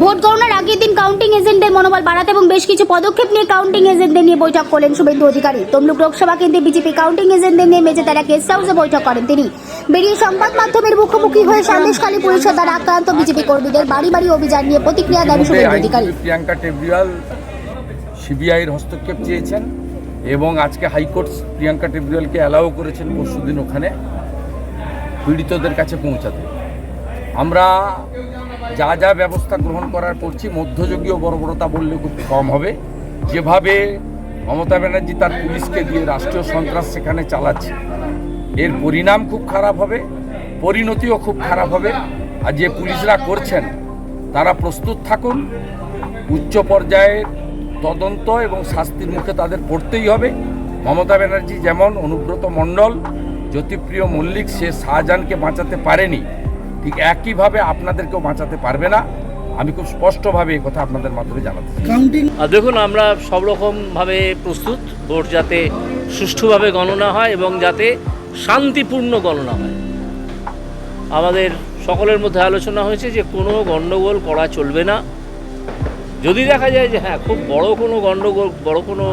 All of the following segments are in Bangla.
ভোট গণনার আগের দিন কাউন্টিং এজেন্টদের মনোবল বাড়াতে এবং বেশ কিছু পদক্ষেপ নিয়ে কাউন্টিং এজেন্টদের নিয়ে বৈঠক করলেন শুভেন্দু অধিকারী। তমলুক লোকসভা কেন্দ্রে বিজেপি কাউন্টিং এজেন্টদের নিয়ে মেজেতারা গেস্ট হাউসে বৈঠক করেন তিনি। বেরিয়ে সংবাদ মাধ্যমের মুখোমুখি হয়ে সন্দেশখালী পুলিশের দ্বারা আক্রান্ত বিজেপি কর্মীদের বাড়ি বাড়ি অভিযান নিয়ে প্রতিক্রিয়া দেন শুভেন্দু অধিকারী। প্রিয়াঙ্কা টেবরিয়াল সিবিআইয়ের হস্তক্ষেপ চেয়েছেন এবং আজকে হাইকোর্ট প্রিয়াঙ্কা টেবরিয়ালকে অ্যালাউ করেছেন পরশুদিন ওখানে পীড়িতদের কাছে পৌঁছাতে। আমরা যা যা ব্যবস্থা গ্রহণ করার করছি, মধ্যযুগীয় বর্বরতা বললে খুব কম হবে। যেভাবে মমতা ব্যানার্জি তার পুলিশকে দিয়ে রাষ্ট্রীয় সন্ত্রাস সেখানে চালাচ্ছে, এর পরিণাম খুব খারাপ হবে, পরিণতিও খুব খারাপ হবে। আর যে পুলিশরা করছেন, তারা প্রস্তুত থাকুন, উচ্চ পর্যায়ের তদন্ত এবং শাস্তির মুখে তাদের পড়তেই হবে। মমতা ব্যানার্জি যেমন অনুব্রত মণ্ডল, জ্যোতিপ্রিয় মল্লিক, সে শাহজাহানকে বাঁচাতে পারেনি ঠিক একইভাবে আপনাদেরকেও বাঁচাতে পারবে না। আমি খুব স্পষ্টভাবে এই কথা আপনাদের মাধ্যমে জানাতে চাই। কাউন্টিং আর দেখুন আমরা সব রকমভাবে প্রস্তুত ভোট যাতে সুষ্ঠুভাবে গণনা হয় এবং যাতে শান্তিপূর্ণ গণনা হয়। আমাদের সকলের মধ্যে আলোচনা হয়েছে যে কোনো গণ্ডগোল করা চলবে না। যদি দেখা যায় যে হ্যাঁ খুব বড় কোনো গণ্ডগোল বড় কোনো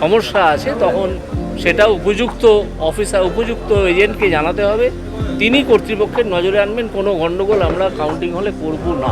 সমস্যা আছে তখন সেটা উপযুক্ত অফিসার উপযুক্ত এজেন্টকে জানাতে হবে। তিনি কর্তৃপক্ষের নজরে আনবেন, কোনো গণ্ডগোল আমরা কাউন্টিং হলে করব না।